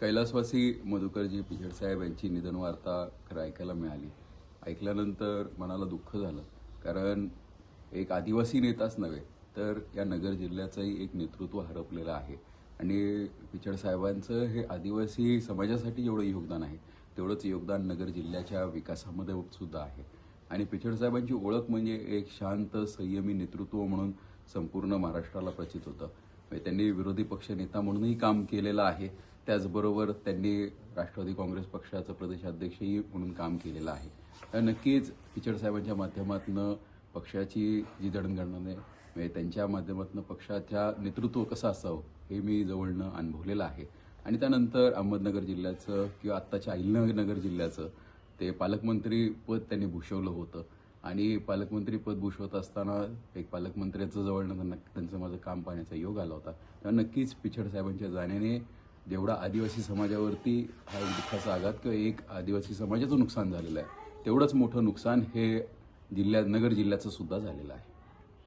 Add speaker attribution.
Speaker 1: कैलासवासी मधुकरजी पिचड साहेब यांची निधन वार्ता खरं ऐकायला मिळाली. ऐकल्यानंतर मनाला दुःख झालं. कारण एक आदिवासी नेताच नव्हे तर या नगर जिल्ह्याचंही एक नेतृत्व हरपलेलं आहे. आणि पिचड साहेबांचं हे आदिवासी समाजासाठी जेवढं योगदान आहे तेवढंच योगदान नगर जिल्ह्याच्या विकासामध्ये सुद्धा आहे. आणि पिछड साहेबांची ओळख म्हणजे एक शांत संयमी नेतृत्व म्हणून संपूर्ण महाराष्ट्राला प्रचित होतं. म्हणजे त्यांनी विरोधी पक्ष नेता म्हणूनही काम केलेलं आहे. त्याचबरोबर त्यांनी राष्ट्रवादी काँग्रेस पक्षाचं प्रदेशाध्यक्षही म्हणून काम केलेलं आहे. तर नक्कीच पिचड साहेबांच्या माध्यमातून पक्षाची जी जडणघडण आहे म्हणजे त्यांच्या माध्यमातून पक्षाच्या नेतृत्व कसं असावं हे मी जवळनं अनुभवलेलं आहे. आणि त्यानंतर अहमदनगर जिल्ह्याचं किंवा आत्ताच्या अहिलनगर जिल्ह्याचं ते पालकमंत्री पद त्यांनी भूषवलं होतं. आणि पालकमंत्री पद भूषवत असताना एक पालकमंत्र्याचं जवळनं त्यांना त्यांचं माझं काम पाहण्याचा योग आला होता. तेव्हा नक्कीच पिछड साहेबांच्या जाण्याने जेवढा आदिवासी समाजावरती हा एक दुःखाचा आघात किंवा एक आदिवासी समाजाचं नुकसान झालेलं आहे. तेवढंच मोठं नुकसान हे जिल्ह्यात नगर जिल्ह्याचं सुद्धा झालेलं आहे.